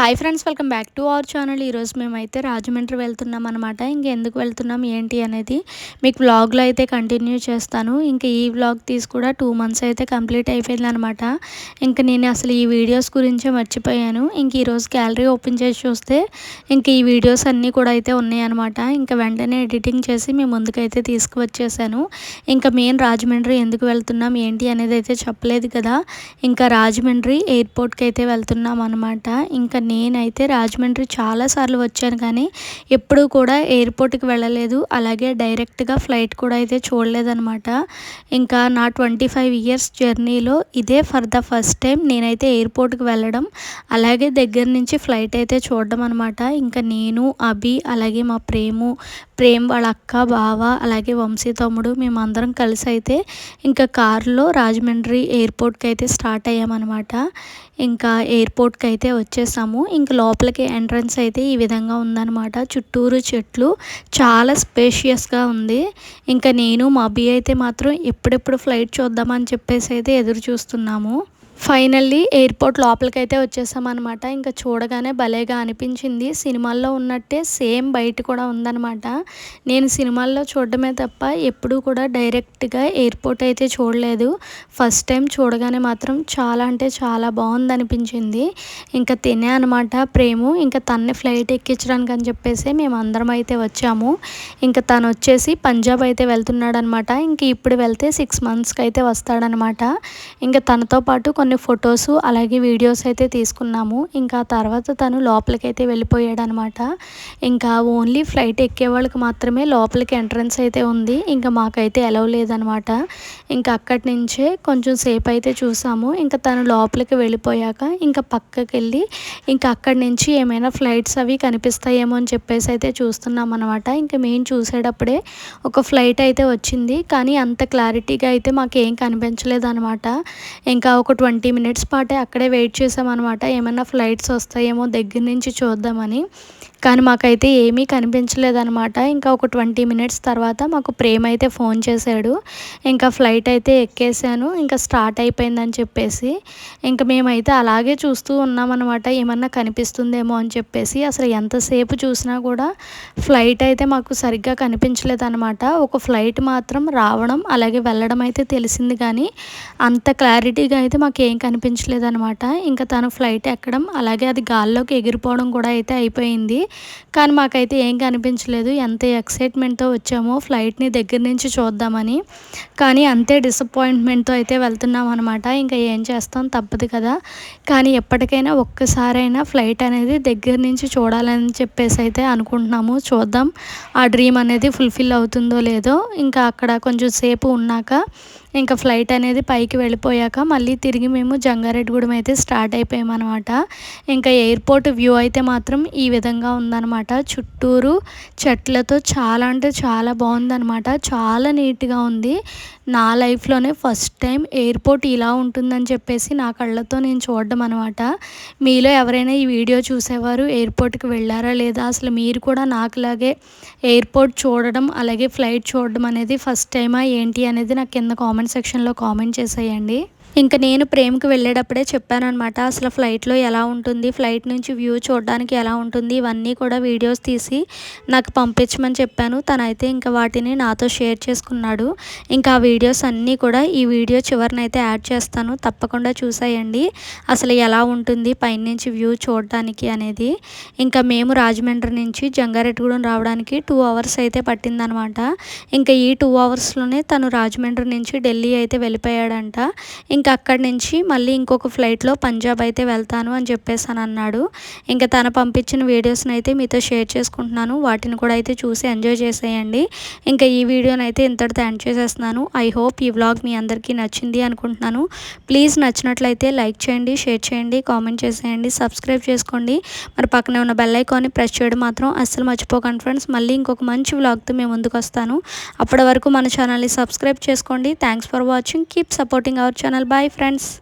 Hi friends welcome back to our channel ఈరోజు మేమైతే రాజమండ్రి వెళ్తున్నాం అనమాట ఇంకెందుకు వెళ్తున్నాం ఏంటి అనేది మీకు వ్లాగ్లో అయితే కంటిన్యూ చేస్తాను. ఇంకా ఈ వ్లాగ్ తీసి కూడా టూ మంత్స్ అయితే కంప్లీట్ అయిపోయింది అనమాట ఇంకా నేను అసలు ఈ వీడియోస్ గురించే మర్చిపోయాను. ఇంక ఈరోజు గ్యాలరీ ఓపెన్ చేసి చూస్తే ఇంక ఈ వీడియోస్ అన్నీ కూడా అయితే ఉన్నాయన్నమాట ఇంకా వెంటనే ఎడిటింగ్ చేసి మేము ముందుకైతే తీసుకువచ్చేసాను. ఇంకా మెయిన్ రాజమండ్రి ఎందుకు వెళ్తున్నాం ఏంటి అనేది అయితే చెప్పలేదు కదా. ఇంకా రాజమండ్రి ఎయిర్పోర్ట్కి అయితే వెళ్తున్నాం అనమాట ఇంకా నేనైతే రాజమండ్రి చాలాసార్లు వచ్చాను కానీ ఎప్పుడూ కూడా ఎయిర్పోర్ట్కి వెళ్ళలేదు. అలాగే డైరెక్ట్గా ఫ్లైట్ కూడా అయితే చూడలేదనమాట ఇంకా నా ట్వంటీ ఫైవ్ ఇయర్స్ జర్నీలో ఇదే ఫర్ ద ఫస్ట్ టైం నేనైతే ఎయిర్పోర్ట్కి వెళ్ళడం. అలాగే దగ్గర నుంచి ఫ్లైట్ అయితే చూడడం అనమాట ఇంకా నేను అభి అలాగే మా ప్రేము ప్రేమ్ వాళ్ళ అక్క బావ అలాగే వంశీ తమ్ముడు మేమందరం కలిసి అయితే ఇంకా కారులో రాజమండ్రి ఎయిర్పోర్ట్కి అయితే స్టార్ట్ అయ్యామన్నమాట. ఇంకా ఎయిర్పోర్ట్కి అయితే వచ్చేసాము. ఇంకా లోపలికి ఎంట్రన్స్ అయితే ఈ విధంగా ఉందన్నమాట. చుట్టూరు చెట్లు చాలా స్పేషియస్గా ఉంది. ఇంకా నేను మా అబ్బి అయితే మాత్రం ఎప్పుడెప్పుడు ఫ్లైట్ చూద్దామని చెప్పేసి అయితే ఎదురు చూస్తున్నాము. ఫైనల్లీ ఎయిర్పోర్ట్ లోపలికైతే వచ్చేసామన్నమాట. ఇంకా చూడగానే భలేగా అనిపించింది. సినిమాల్లో ఉన్నట్టే సేమ్ బయట కూడా ఉందన్నమాట. నేను సినిమాల్లో చూడడమే తప్ప ఎప్పుడూ కూడా డైరెక్ట్గా ఎయిర్పోర్ట్ అయితే చూడలేదు. ఫస్ట్ టైం చూడగానే మాత్రం చాలా అంటే చాలా బాగుంది అనిపించింది ఇంకా తినే అనమాట ప్రేము. ఇంకా తన్ని ఫ్లైట్ ఎక్కించడానికి అని చెప్పేసి మేము అందరం అయితే వచ్చాము. ఇంకా తను వచ్చేసి పంజాబ్ అయితే వెళ్తున్నాడనమాట ఇంక ఇప్పుడు వెళ్తే సిక్స్ మంత్స్కి అయితే వస్తాడనమాట ఇంకా తనతో పాటు కొన్ని కొన్ని ఫొటోస్ అలాగే వీడియోస్ అయితే తీసుకున్నాము. ఇంకా తర్వాత తను లోపలికి అయితే వెళ్ళిపోయాడు అనమాట ఇంకా ఓన్లీ ఫ్లైట్ ఎక్కే వాళ్ళకి మాత్రమే లోపలికి ఎంట్రన్స్ అయితే ఉంది. ఇంకా మాకైతే ఎలవ్ లేదనమాట. ఇంకా అక్కడి నుంచే కొంచెం సేపు అయితే చూసాము. ఇంకా తను లోపలికి వెళ్ళిపోయాక ఇంకా పక్కకి వెళ్ళి ఇంకా అక్కడి నుంచి ఏమైనా ఫ్లైట్స్ అవి కనిపిస్తాయేమో అని చెప్పేసి అయితే చూస్తున్నాం అనమాట ఇంకా మేము చూసేటప్పుడే ఒక ఫ్లైట్ అయితే వచ్చింది. కానీ అంత క్లారిటీగా అయితే మాకు ఏం కనిపించలేదు అనమాట ఇంకా ఒక ట్వంటీ ట్వంటీ మినిట్స్ పాటే అక్కడే వెయిట్ చేసామన్నమాట. ఏమైనా ఫ్లైట్స్ వస్తాయేమో దగ్గర నుంచి చూద్దామని. కానీ మాకైతే ఏమీ కనిపించలేదనమాట ఇంకా ఒక ట్వంటీ మినిట్స్ తర్వాత మాకు ప్రేమ అయితే ఫోన్ చేశాడు. ఇంకా ఫ్లైట్ అయితే ఎక్కేసాను. ఇంకా స్టార్ట్ అయిపోయిందని చెప్పేసి ఇంకా మేమైతే అలాగే చూస్తూ ఉన్నామన్నమాట. ఏమన్నా కనిపిస్తుందేమో అని చెప్పేసి అసలు ఎంతసేపు చూసినా కూడా ఫ్లైట్ అయితే మాకు సరిగ్గా కనిపించలేదన్నమాట. ఒక ఫ్లైట్ మాత్రం రావడం అలాగే వెళ్ళడం అయితే తెలిసింది కానీ అంత క్లారిటీగా అయితే మాకు ఏం కనిపించలేదన్నమాట. ఇంకా తను ఫ్లైట్ ఎక్కడం అలాగే అది గాల్లోకి ఎగిరిపోవడం కూడా అయితే అయిపోయింది. కానీ మాకైతే ఏం కనిపించలేదు. ఎంత ఎక్సైట్మెంట్తో వచ్చామో ఫ్లైట్ని దగ్గర నుంచి చూద్దామని. కానీ అంతే డిసప్పాయింట్మెంట్తో అయితే వెళ్తున్నాం అనమాట ఇంకా ఏం చేస్తాం తప్పదు కదా. కానీ ఎప్పటికైనా ఒక్కసారైనా ఫ్లైట్ అనేది దగ్గర నుంచి చూడాలని చెప్పేసి అయితే అనుకుంటున్నాము. చూద్దాం. ఆ డ్రీమ్ అనేది ఫుల్ఫిల్ అవుతుందో లేదో. ఇంకా అక్కడ కొంచెం సేపు ఉన్నాక ఇంకా ఫ్లైట్ అనేది పైకి వెళ్ళిపోయాక మళ్ళీ తిరిగి మేము జంగారెడ్డిగూడెం అయితే స్టార్ట్ అయిపోయామన్నమాట. ఇంకా ఎయిర్పోర్ట్ వ్యూ అయితే మాత్రం ఈ విధంగా ఉందన్నమాట. చుట్టూరు చెట్లతో చాలా అంటే చాలా బాగుందన్నమాట. చాలా నీట్గా ఉంది. నా లైఫ్లోనే ఫస్ట్ టైం ఎయిర్పోర్ట్ ఇలా ఉంటుందని చెప్పేసి నా కళ్ళతో నేను చూడడం అనమాట మీలో ఎవరైనా ఈ వీడియో చూసేవారు ఎయిర్పోర్ట్కి వెళ్ళారా లేదా? అసలు మీరు కూడా నాకులాగే ఎయిర్పోర్ట్ చూడడం అలాగే ఫ్లైట్ చూడడం అనేది ఫస్ట్ టైమా ఏంటి అనేది నాకు కింద కామెంట్ సెక్షన్లో కామెంట్ చేసేయండి. ఇంకా నేను ప్రేమకు వెళ్ళేటప్పుడే చెప్పానమాట అసలు ఫ్లైట్లో ఎలా ఉంటుంది ఫ్లైట్ నుంచి వ్యూ చూడడానికి ఎలా ఉంటుంది ఇవన్నీ కూడా వీడియోస్ తీసి నాకు పంపించమని చెప్పాను. తనైతే ఇంకా వాటిని నాతో షేర్ చేసుకున్నాడు. ఇంకా ఆ వీడియోస్ అన్నీ కూడా ఈ వీడియో చివరినైతే యాడ్ చేస్తాను. తప్పకుండా చూసాయండి. అసలు ఎలా ఉంటుంది పైనుంచి వ్యూ చూడడానికి అనేది. ఇంకా మేము రాజమండ్రి నుంచి జంగారెడ్డిగూడెం రావడానికి టూ అవర్స్ అయితే పట్టిందనమాట ఇంకా ఈ టూ అవర్స్లోనే తను రాజమండ్రి నుంచి ఢిల్లీ అయితే వెళ్ళిపోయాడంట. ఇంకా అక్కడి నుంచి మళ్ళీ ఇంకొక ఫ్లైట్లో పంజాబ్ అయితే వెళ్తాను అని చెప్పేసి అని అన్నాడు. ఇంకా తను పంపించిన వీడియోస్ని అయితే మీతో షేర్ చేసుకుంటున్నాను. వాటిని కూడా అయితే చూసి ఎంజాయ్ చేసేయండి. ఇంకా ఈ వీడియోని అయితే ఇంతటితో ఎండ్ చేసేస్తున్నాను. ఐ హోప్ ఈ వ్లాగ్ మీ అందరికీ నచ్చింది అనుకుంటున్నాను. ప్లీజ్ నచ్చినట్లయితే లైక్ చేయండి షేర్ చేయండి కామెంట్ చేసేయండి సబ్స్క్రైబ్ చేసుకోండి. మరి పక్కనే ఉన్న బెల్ ఐకాన్ని ప్రెస్ చేయడం మాత్రం అస్సలు మర్చిపోకండి ఫ్రెండ్స్. మళ్ళీ ఇంకొక మంచి వ్లాగ్తో మేము ముందుకు వస్తాను. అప్పటి వరకు మన ఛానల్ని సబ్స్క్రైబ్ చేసుకోండి. Thanks for watching. Keep supporting our channel. bye friends.